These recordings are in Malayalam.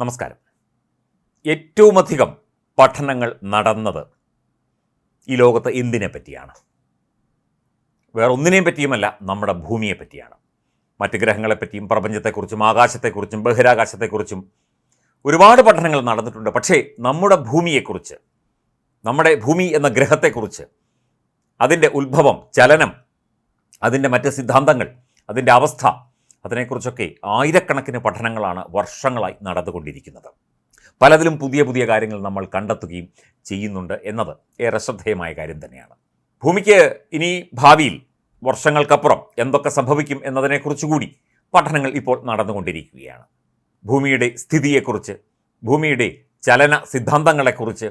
നമസ്കാരം. ഏറ്റവുമധികം പഠനങ്ങൾ നടന്നത് ഈ ലോകത്ത് എന്തിനെ പറ്റിയാണ്? വേറെ ഒന്നിനെയും പറ്റിയുമല്ല നമ്മുടെ ഭൂമിയെ പറ്റിയാണ്. മറ്റ് ഗ്രഹങ്ങളെപ്പറ്റിയും പ്രപഞ്ചത്തെക്കുറിച്ചും ആകാശത്തെക്കുറിച്ചും ബഹിരാകാശത്തെക്കുറിച്ചും ഒരുപാട് പഠനങ്ങൾ നടന്നിട്ടുണ്ട്. പക്ഷേ നമ്മുടെ ഭൂമിയെക്കുറിച്ച് നമ്മുടെ ഭൂമി എന്ന ഗ്രഹത്തെക്കുറിച്ച് അതിന്റെ ഉത്ഭവം ചലനം അതിന്റെ മറ്റ് സിദ്ധാന്തങ്ങൾ അതിന്റെ അവസ്ഥ അതിനെക്കുറിച്ചൊക്കെ ആയിരക്കണക്കിന് പഠനങ്ങളാണ് വർഷങ്ങളായി നടന്നുകൊണ്ടിരിക്കുന്നത്. പലതിലും പുതിയ പുതിയ കാര്യങ്ങൾ നമ്മൾ കണ്ടെത്തുകയും ചെയ്യുന്നുണ്ട് എന്നത് ഏറെ ശ്രദ്ധേയമായ കാര്യം തന്നെയാണ്. ഭൂമിക്ക് ഇനി ഭാവിയിൽ വർഷങ്ങൾക്കപ്പുറം എന്തൊക്കെ സംഭവിക്കും എന്നതിനെക്കുറിച്ചുകൂടി പഠനങ്ങൾ ഇപ്പോൾ നടന്നുകൊണ്ടിരിക്കുകയാണ്. ഭൂമിയുടെ സ്ഥിതിയെക്കുറിച്ച് ഭൂമിയുടെ ചലന സിദ്ധാന്തങ്ങളെക്കുറിച്ച്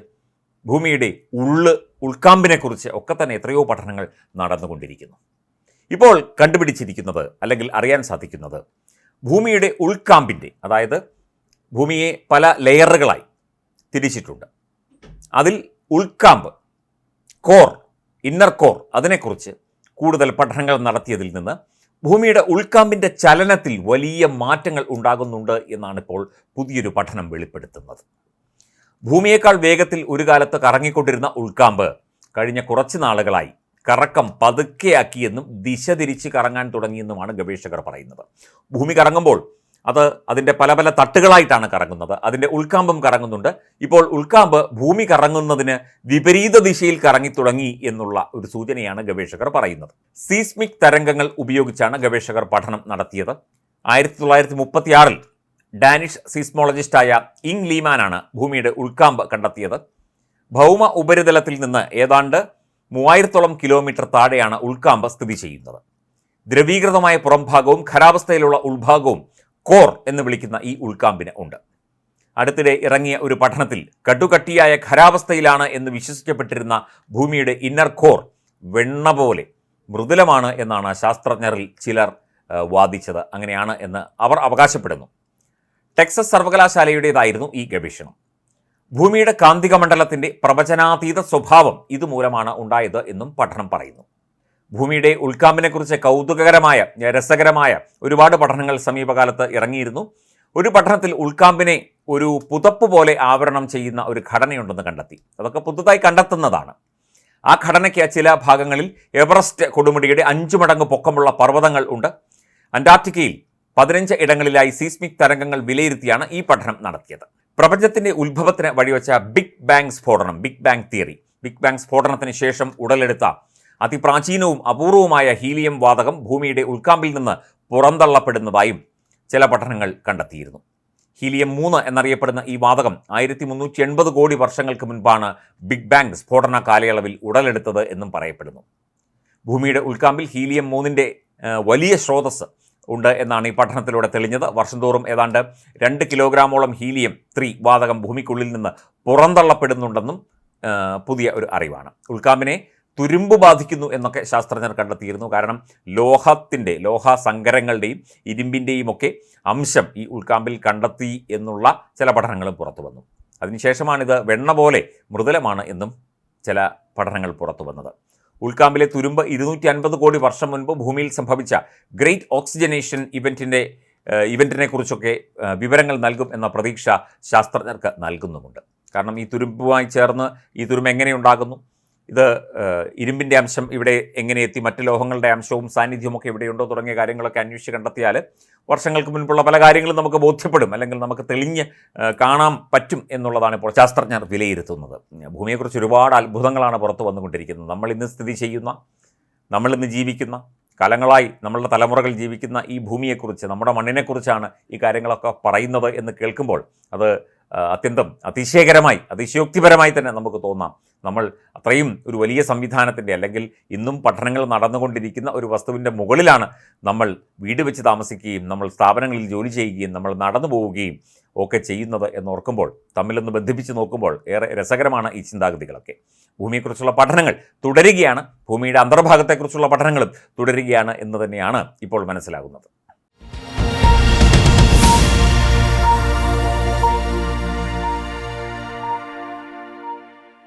ഭൂമിയുടെ ഉള്ള് ഉൾക്കാമ്പിനെക്കുറിച്ച് ഒക്കെ തന്നെ എത്രയോ പഠനങ്ങൾ നടന്നുകൊണ്ടിരിക്കുന്നു. ഇപ്പോൾ കണ്ടുപിടിച്ചിരിക്കുന്നത് അല്ലെങ്കിൽ അറിയാൻ സാധിക്കുന്നത് ഭൂമിയുടെ ഉൾക്കാമ്പിന്റെ അതായത് ഭൂമിയെ പല ലെയറുകളായി തിരിച്ചിട്ടുണ്ട്. അതിൽ ഉൾക്കാമ്പ് കോർ ഇന്നർ കോർ അതിനെക്കുറിച്ച് കൂടുതൽ പഠനങ്ങൾ നടത്തിയതിൽ നിന്ന് ഭൂമിയുടെ ഉൾക്കാമ്പിന്റെ ചലനത്തിൽ വലിയ മാറ്റങ്ങൾ ഉണ്ടാകുന്നുണ്ട് എന്നാണ് ഇപ്പോൾ പുതിയൊരു പഠനം വെളിപ്പെടുത്തുന്നത്. ഭൂമിയേക്കാൾ വേഗത്തിൽ ഒരു കാലത്ത് കറങ്ങിക്കൊണ്ടിരുന്ന ഉൾക്കാമ്പ് കഴിഞ്ഞ കുറച്ച് നാളുകളായി കറക്കം പതുക്കെയാക്കിയെന്നും ദിശ തിരിച്ച് കറങ്ങാൻ തുടങ്ങിയെന്നുമാണ് ഗവേഷകർ പറയുന്നത്. ഭൂമി കറങ്ങുമ്പോൾ അത് അതിന്റെ പല പല തട്ടുകളായിട്ടാണ് കറങ്ങുന്നത്. അതിന്റെ ഉൾക്കാമ്പും കറങ്ങുന്നുണ്ട്. ഇപ്പോൾ ഉൾക്കാമ്പ് ഭൂമി കറങ്ങുന്നതിന് വിപരീത ദിശയിൽ കറങ്ങി തുടങ്ങി എന്നുള്ള ഒരു സൂചനയാണ് ഗവേഷകർ പറയുന്നത്. സീസ്മിക് തരംഗങ്ങൾ ഉപയോഗിച്ചാണ് ഗവേഷകർ പഠനം നടത്തിയത്. ആയിരത്തി തൊള്ളായിരത്തി മുപ്പത്തിയാറിൽ ഡാനിഷ് സീസ്മോളജിസ്റ്റായ ഇങ് ലീമാനാണ് ഭൂമിയുടെ ഉൾക്കാമ്പ് കണ്ടെത്തിയത്. ഭൗമ ഉപരിതലത്തിൽ നിന്ന് ഏതാണ്ട് മൂവായിരത്തോളം കിലോമീറ്റർ താഴെയാണ് ഉൾക്കാമ്പ് സ്ഥിതി ചെയ്യുന്നത്. ദ്രവീകൃതമായ പുറംഭാഗവും ഖരാവസ്ഥയിലുള്ള ഉൾഭാഗവും കോർ എന്ന് വിളിക്കുന്ന ഈ ഉൾക്കാമ്പിന് ഉണ്ട്. അടുത്തിടെ ഇറങ്ങിയ ഒരു പഠനത്തിൽ കടുകട്ടിയായ ഖരാവസ്ഥയിലാണ് എന്ന് വിശ്വസിക്കപ്പെട്ടിരുന്ന ഭൂമിയുടെ ഇന്നർ കോർ വെണ്ണ പോലെ മൃദുലമാണ് എന്നാണ് ശാസ്ത്രജ്ഞരിൽ ചിലർ വാദിച്ചത്. അങ്ങനെയാണ് എന്ന് അവർ അവകാശപ്പെടുന്നു. ടെക്സസ് സർവകലാശാലയുടേതായിരുന്നു ഈ ഗവേഷണം. ഭൂമിയുടെ കാന്തിക മണ്ഡലത്തിന്റെ പ്രവചനാതീത സ്വഭാവം ഇതുമൂലമാണ് ഉണ്ടായത് എന്നും പഠനം പറയുന്നു. ഭൂമിയുടെ ഉൾക്കാമ്പിനെക്കുറിച്ച് കൗതുകകരമായ രസകരമായ ഒരുപാട് പഠനങ്ങൾ സമീപകാലത്ത് ഇറങ്ങിയിരുന്നു. ഒരു പഠനത്തിൽ ഉൾക്കാമ്പിനെ ഒരു പുതപ്പ് പോലെ ആവരണം ചെയ്യുന്ന ഒരു ഘടനയുണ്ടെന്ന് കണ്ടെത്തി. അതൊക്കെ പുതുതായി കണ്ടെത്തുന്നതാണ്. ആ ഘടനയ്ക്ക് ചില ഭാഗങ്ങളിൽ എവറസ്റ്റ് കൊടുമുടിയുടെ അഞ്ചു മടങ്ങ് പൊക്കമുള്ള പർവതങ്ങൾ ഉണ്ട്. അന്റാർട്ടിക്കയിൽ പതിനഞ്ച് ഇടങ്ങളിലായി സീസ്മിക് തരംഗങ്ങൾ വിലയിരുത്തിയാണ് ഈ പഠനം നടത്തിയത്. പ്രപഞ്ചത്തിന്റെ ഉത്ഭവത്തിന് വഴിവെച്ച ബിഗ് ബാങ് സ്ഫോടനം big bang theory. Big bang സ്ഫോടനത്തിന് ശേഷം ഉടലെടുത്ത അതിപ്രാചീനവും അപൂർവവുമായ ഹീലിയം വാതകം ഭൂമിയുടെ ഉൾക്കാമ്പിൽ നിന്ന് പുറന്തള്ളപ്പെടുന്നതായും ചില പഠനങ്ങൾ കണ്ടെത്തിയിരുന്നു. ഹീലിയം മൂന്ന് എന്നറിയപ്പെടുന്ന ഈ വാതകം ആയിരത്തി മുന്നൂറ്റി എൺപത് കോടി വർഷങ്ങൾക്ക് മുൻപാണ് ബിഗ് ബാങ് സ്ഫോടന കാലയളവിൽ ഉടലെടുത്തത് എന്നും പറയപ്പെടുന്നു. ഭൂമിയുടെ ഉൾക്കാമ്പിൽ ഹീലിയം മൂന്നിന്റെ വലിയ സ്രോതസ് ഉണ്ട് എന്നാണ് ഈ പഠനത്തിലൂടെ തെളിഞ്ഞത്. വർഷം തോറും ഏതാണ്ട് രണ്ട് കിലോഗ്രാമോളം ഹീലിയം ത്രീ വാതകം ഭൂമിക്കുള്ളിൽ നിന്ന് പുറന്തള്ളപ്പെടുന്നുണ്ടെന്നും പുതിയ ഒരു അറിവാണ്. ഉൾക്കാമ്പിനെ തുരുമ്പ് ബാധിക്കുന്നു എന്നൊക്കെ ശാസ്ത്രജ്ഞർ കണ്ടെത്തിയിരുന്നു. കാരണം ലോഹത്തിന്റെ ലോഹ സങ്കരങ്ങളുടെയും ഇരുമ്പിന്റെയും ഒക്കെ അംശം ഈ ഉൾക്കാമ്പിൽ കണ്ടെത്തി എന്നുള്ള ചില പഠനങ്ങളും പുറത്തു വന്നു. അതിനുശേഷമാണിത് വെണ്ണ പോലെ മൃദുലമാണ് എന്നും ചില പഠനങ്ങൾ പുറത്തു വന്നത്. ഉൾക്കാമ്പിലെ തുരുമ്പ് ഇരുന്നൂറ്റി അൻപത് കോടി വർഷം മുൻപ് ഭൂമിയിൽ സംഭവിച്ച ഗ്രേറ്റ് ഓക്സിജനേഷൻ ഇവന്റിന്റെ ഇവന്റിനെ കുറിച്ചൊക്കെ വിവരങ്ങൾ നൽകും എന്ന പ്രതീക്ഷ ശാസ്ത്രജ്ഞർക്ക് നൽകുന്നുമുണ്ട്. കാരണം ഈ തുരുമ്പുമായി ചേർന്ന് ഈ തുരുമ്പ് എങ്ങനെ ഉണ്ടാകുന്നു? ഇത് ഇരുമ്പിന്റെ അംശം ഇവിടെ എങ്ങനെ എത്തി മറ്റ് ലോഹങ്ങളുടെ അംശവും സാന്നിധ്യവും ഒക്കെ ഇവിടെയുണ്ടോ തുടങ്ങിയ കാര്യങ്ങളൊക്കെ അന്വേഷിച്ച് കണ്ടെത്തിയാൽ വർഷങ്ങൾക്ക് മുൻപുള്ള പല കാര്യങ്ങളും നമുക്ക് ബോധ്യപ്പെടും അല്ലെങ്കിൽ നമുക്ക് തെളിഞ്ഞ് കാണാൻ പറ്റും എന്നുള്ളതാണ് ഇപ്പോൾ ശാസ്ത്രജ്ഞർ വിലയിരുത്തുന്നത്. ഭൂമിയെക്കുറിച്ച് ഒരുപാട് അത്ഭുതങ്ങളാണ് പുറത്തു വന്നുകൊണ്ടിരിക്കുന്നത്. നമ്മൾ ഇന്ന് സ്ഥിതി ചെയ്യുന്ന നമ്മളിന്ന് ജീവിക്കുന്ന കാലങ്ങളായി നമ്മളുടെ തലമുറകൾ ജീവിക്കുന്ന ഈ ഭൂമിയെക്കുറിച്ച് നമ്മുടെ മണ്ണിനെക്കുറിച്ചാണ് ഈ കാര്യങ്ങളൊക്കെ പറയുന്നത് എന്ന് കേൾക്കുമ്പോൾ അത് അത്യന്തം അതിശയകരമായി അതിശയോക്തിപരമായി തന്നെ നമുക്ക് തോന്നാം. നമ്മൾ അത്രയും ഒരു വലിയ സംവിധാനത്തിന്റെ അല്ലെങ്കിൽ ഇന്നും പഠനങ്ങൾ നടന്നുകൊണ്ടിരിക്കുന്ന ഒരു വസ്തുവിന്റെ മുകളിലാണ് നമ്മൾ വീട് വെച്ച് താമസിക്കുകയും നമ്മൾ സ്ഥാപനങ്ങളിൽ ജോലി ചെയ്യുകയും നമ്മൾ നടന്നു പോവുകയും ഒക്കെ ചെയ്യുന്നത് എന്നോർക്കുമ്പോൾ തമ്മിലൊന്ന് ബന്ധിപ്പിച്ച് നോക്കുമ്പോൾ ഏറെ രസകരമാണ് ഈ ചിന്താഗതികളൊക്കെ. ഭൂമിയെക്കുറിച്ചുള്ള പഠനങ്ങൾ തുടരുകയാണ്. ഭൂമിയുടെ അന്തർഭാഗത്തെക്കുറിച്ചുള്ള പഠനങ്ങളും തുടരുകയാണ് എന്ന് തന്നെയാണ് ഇപ്പോൾ മനസ്സിലാകുന്നത്.